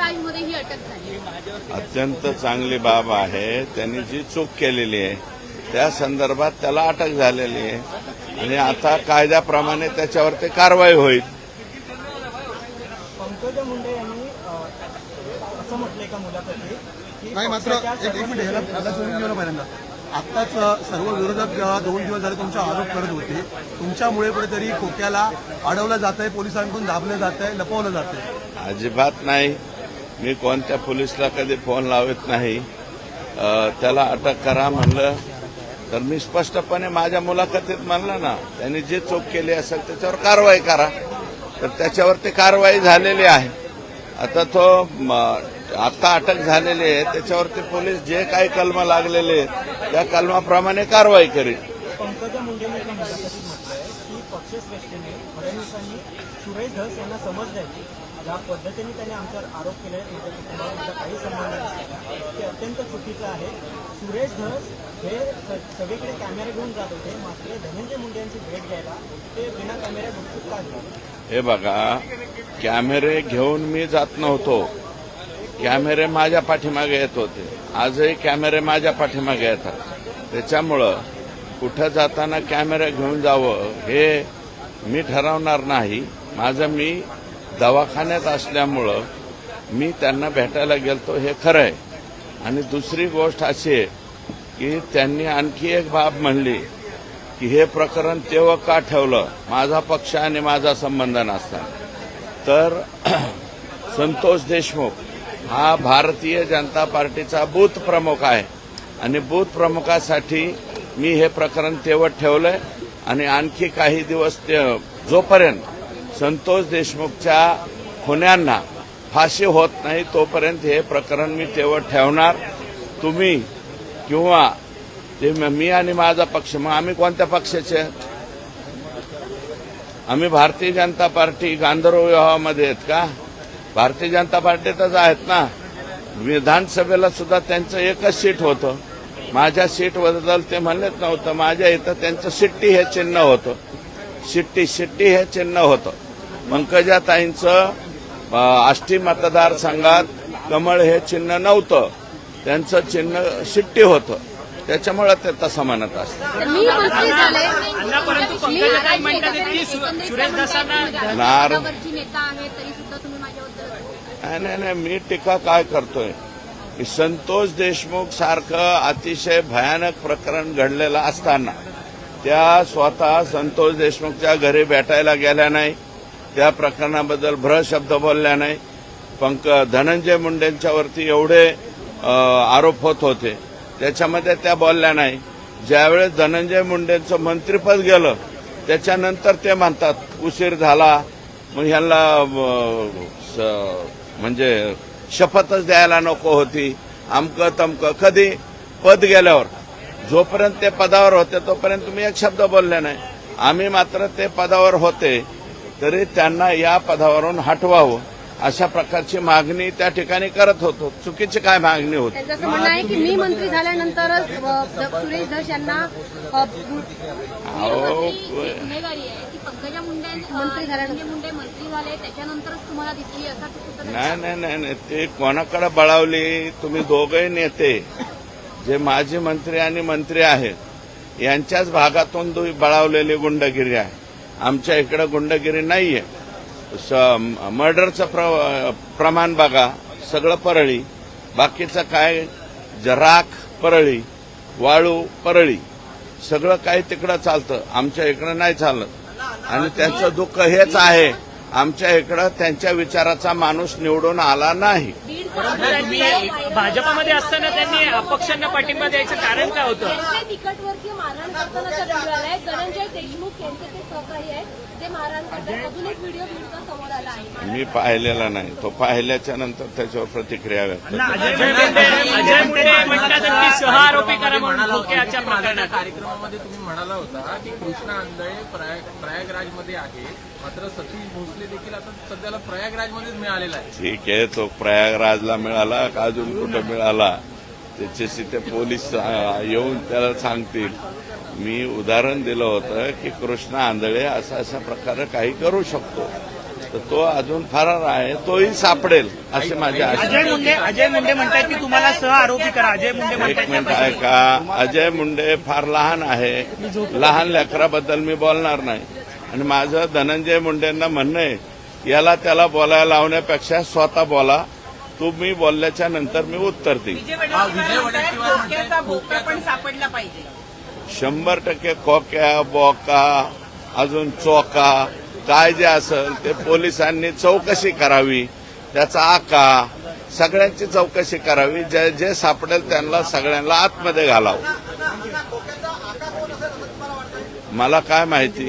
ही अटक झाली. अत्यंत चांगली बाब आहे. त्यांनी जी चूक केलेली आहे त्या संदर्भात त्याला अटक झालेली आहे. आणि आता कायद्याप्रमाणे त्याच्यावरती कारवाई होईल. पंकजा मुंडे यांनी असं म्हटलंय का मुलाखतीत की नाही मात्र एक एक मिनिट जोडून ना पहिल्यांदा. आत्ताच सर्व विरोधक जेव्हा दोन दिवस झाले तुमचा आरोप करत होते तुमच्यामुळे कुठेतरी खोक्याला अडवलं जात आहे पोलिसांकडून दाबलं जात आहे लपवलं जात आहे अजिबात नाही. मी कोणत्या पोलिसला कधी फोन लावत नाही. त्याला अटक करा म्हणलं. तर मी स्पष्टपणे माझ्या मुलाखतीत म्हणलं ना त्यांनी जे चूक केली असेल त्याच्यावर कारवाई करा. तर त्याच्यावरती कारवाई झालेली आहे. आता तो आता अटक झालेली आहे. त्याच्यावरती पोलीस जे काही कलम लागलेले आहेत त्या कलमाप्रमाणे कारवाई करेल. सुरेश धस यांना समज द्यावी ज्या पद्धतीने त्यांनी आमच्यावर आरोप केले तुमच्या कुटुंबावर काही संबंध ते अत्यंत चुकीचं आहे. सुरेश धस हे सगळीकडे कॅमेरे घेऊन जात होते. मात्र धनंजय मुंडे यांची भेट घ्यायला ते बिना कॅमेऱ्या गुपचूप का हे बघा कॅमेरे घेऊन मी जात नव्हतो. कॅमेरे माझ्या पाठीमागे येत होते. आजही कॅमेरे माझ्या पाठीमागे येतात. त्याच्यामुळं कुठं जाताना कॅमेरा घेऊन जावं हे मी ठरवणार नाही. माझं मी दवाखान्यात असल्यामुळं मी त्यांना भेटायला गेलतो हे खरं आहे आणि दुसरी गोष्ट अशी आहे की त्यांनी आणखी एक बाब म्हणली की हे प्रकरण तेव्हा का ठेवलं? माझा पक्ष आणि माझा संबंध नसता. तर संतोष देशमुख हा भारतीय जनता पार्टीचा बूथ प्रमुख आहे. आणि बूथ प्रमुखासाठी मी हे प्रकरण तेवत ठेवलंय. आणि आणखी काही दिवस ते जोपर्यंत संतोष देशमुखच्या खुन्यांना फाशी होत नाही तोपर्यंत हे प्रकरण मी तेवत ठेवणार. तुम्ही किंवा ते मी आणि माझा पक्ष मग आम्ही कोणत्या पक्षाचे आम्ही भारतीय जनता पार्टी गांधर्व विवाहामध्ये आहेत का? भारतीय जनता पार्टीतच आहेत ना? विधानसभेला सुद्धा त्यांचं एकच सीट होतं. माझ्या सीट बदल ते म्हणलेच नव्हतं. माझ्या इथं त्यांचं सिट्टी हे चिन्ह होतं. सिट्टी सिट्टी हे चिन्ह होतं. पंकजाताईंचं आष्टी मतदारसंघात कमळ हे चिन्ह नव्हतं. त्यांचं चिन्ह शिट्टी होतं. त्याच्यामुळे ते तसं म्हणत नाही नाही नाही मी टीका काय करतोय? की संतोष देशमुख सारखं अतिशय भयानक प्रकरण घडलेलं असताना त्या स्वतः संतोष देशमुखच्या घरी भेटायला गेल्या नाही. त्या प्रकरणाबद्दल भ्रशब्द बोलल्या नाही. पंक धनंजय मुंडेंच्यावरती एवढे आरोप होत होते. त्याच्यामध्ये त्या बोलल्या नाही. ज्यावेळेस धनंजय मुंडेंचं मंत्रिपद गेलं त्याच्यानंतर ते म्हणतात उशीर झाला. मग ह्यांना स- म्हणजे शपथच द्यायला नको होती. आमकं तमकं कधी? पद गेल्यावर. जोपर्यंत ते पदावर होते तोपर्यंत तुम्ही एक शब्द बोलले नाही. आम्ही मात्र ते पदावर होते. तरी त्यांना या पदावरून हटवावं अशा प्रकारची मागणी त्या ठिकाणी करत होतो. चुकीची काय मागणी होती? त्यांचं असं म्हणणं आहे की मी मंत्री झाल्यानंतरच अ, द- सुरेश धस यांना अ, अहो, गुन्हेगारी आहे ती पंकजा मुंडे मंत्री झाल्यानंतर मुंडे मंत्री झाले त्याच्यानंतरच तुम्हाला दिसली असा कुठं नाही नाही नाही नाही ते कोणाकडे बळावली? तुम्ही दोघंही नेते. जे माजी मंत्री आणि मंत्री आहेत यांच्याच भागातून दु- बळावलेली गुंडगिरी आहे. आमच्या इकडे गुंडगिरी नाहीये. स- मर्डरचं प्र- प्रमाण बघा सगळं परळी. बाकीचं काय जराख परळी वाळू परळी. सगळं काही तिकडं चालतं. आमच्या इकडं नाही चालत. आणि त्यांचं दुःख हेच आहे. आमच्या इकडं त्यांच्या विचाराचा माणूस निवडून आला नाही. तुम्ही भाजपमध्ये असताना त्यांनी अपक्षांना पाठिंबा द्यायचं कारण काय होतं? तिकटवरती मारहाण आलाय धनंजय देशमुख यांचे ते सहकारी आहेत. ते मारहाण करतात. अजून एक व्हिडिओ व्हिडिओ समोर आला आहे. मी पाहिलेला नाही. तो पाहिल्याच्या नंतर त्याच्यावर प्रतिक्रिया व्यक्त करतो. अजय मुंडे की सहआरोपी करा म्हणून प्रकरणात. कार्यक्रमामध्ये तुम्ही म्हणाला होता की कृष्णा आंधळे प्रयाग प्रयागराजमध्ये आहे. मात्र सतीश भोसले देखील आता सध्याला प्रयागराजमध्येच मिळालेला आहे. ठीक आहे तो प्रयागराजला मिळाला का अजून कुठं मिळाला? त्याच्याशी ते पोलीस अं, येऊन त्याला सांगतील. मी उदाहरण दिलं होतं की कृष्ण आंधळे असा अशा प्रकारे काही करू शकतो. तर तो अजून फरार आहे तोही सापडेल असे माझे आशा. अजय मुंडे अजय मुंडे म्हणतात की तुम्हाला सहआरोपी करा. अजय मुंडे एक मिनिट आहे का? अजय मुंडे फार लहान आहे. लहान लेकराबद्दल मी बोलणार नाही. आणि माझं धनंजय मुंडेंना म्हणणं आहे याला त्याला बोलायला लावण्यापेक्षा स्वतः बोला. तुम्ही बोलल्याच्या नंतर मी उत्तर देईन. हा, पाहिजे. शंभर टक्के खोक्या बोका अजून चोका काय जे असेल ते पोलिसांनी चौकशी करावी त्याचा आका सगळ्यांची चौकशी करावी जे जे सापडेल त्यांना सगळ्यांना आतमध्ये घालावं. मला काय माहिती?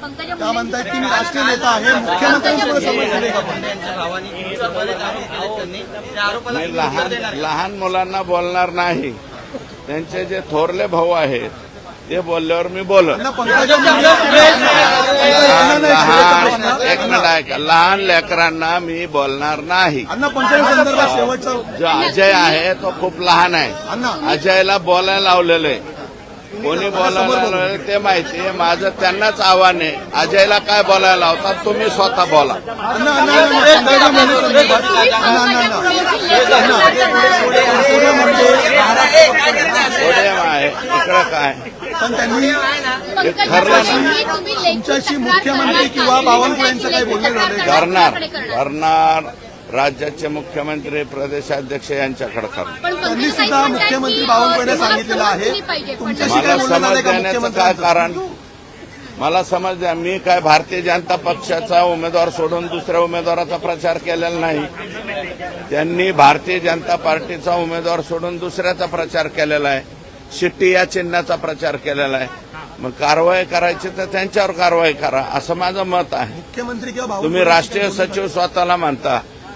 त्या म्हणतायत की मी राष्ट्रीय नेता आहे मुख्यमंत्र्यांसमोर समज दिले का पण मी लहान लहान मुलांना बोलणार नाही. त्यांचे जे थोरले भाऊ आहेत ते बोलल्यावर मी बोलत. एक मिनिट ऐका. लहान लेकरांना मी बोलणार नाही. जो अजय आहे तो खूप लहान आहे. अजयला बोलायला लावलेलं आहे. कोणी बोलायला ते माहिती आहे माझं त्यांनाच आव्हान आहे अजयला काय बोलायला लावतात तुम्ही स्वतः बोला आहे इकडं काय पण त्यांनी तुमच्याशी मुख्यमंत्री किंवा. बावनकुळे यांचं काही बोलणं? करणार करणार? राज्याचे मुख्यमंत्री प्रदेशाध्यक्ष यांच्याकडे त्यांनी सुद्धा मुख्यमंत्री बावनकुळे सांगितलेलं आहे. मला समज का देण्याचं काय कारण? मला समज द्या मी काय भारतीय जनता पक्षाचा उमेदवार सोडून दुसऱ्या उमेदवाराचा प्रचार केलेला नाही. त्यांनी भारतीय जनता पार्टीचा उमेदवार सोडून दुसऱ्याचा प्रचार केलेला आहे. शिट्टी या चिन्हाचा प्रचार केलेला आहे. मग कारवाई करायची तर त्यांच्यावर कारवाई करा असं माझं मत आहे. मुख्यमंत्री तुम्ही राष्ट्रीय सचिव स्वतःला मानता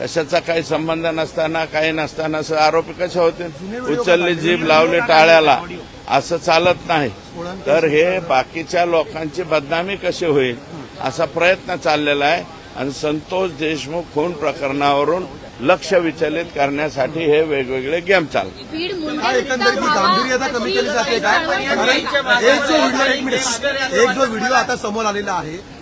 कशाचा काही संबंध नसताना काही नसताना सह आरोपी कसे होते उचलली जीभ लावली टाळ्याला. असं चालत नाही. तर हे बाकीच्या लोकांची बदनामी कशी होईल? असा प्रयत्न चाललेला आहे. आणि संतोष देशमुख खून प्रकरणावरून लक्ष विचलित करण्यासाठी हे वेगवेगळे गेम चालतात. एक जो व्हिडिओ आता समोर आलेला आहे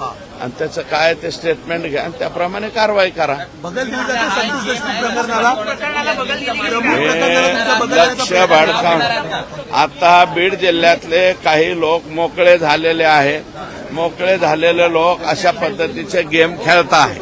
आणि त्याचं काय ते स्टेटमेंट घ्या आणि त्याप्रमाणे कारवाई करा. लक्ष भडकावून आता बीड जिल्ह्यातले काही लोक मोकळे झालेले आहेत. मोकळे झालेले लोक अशा पद्धतीचे गेम खेळत आहेत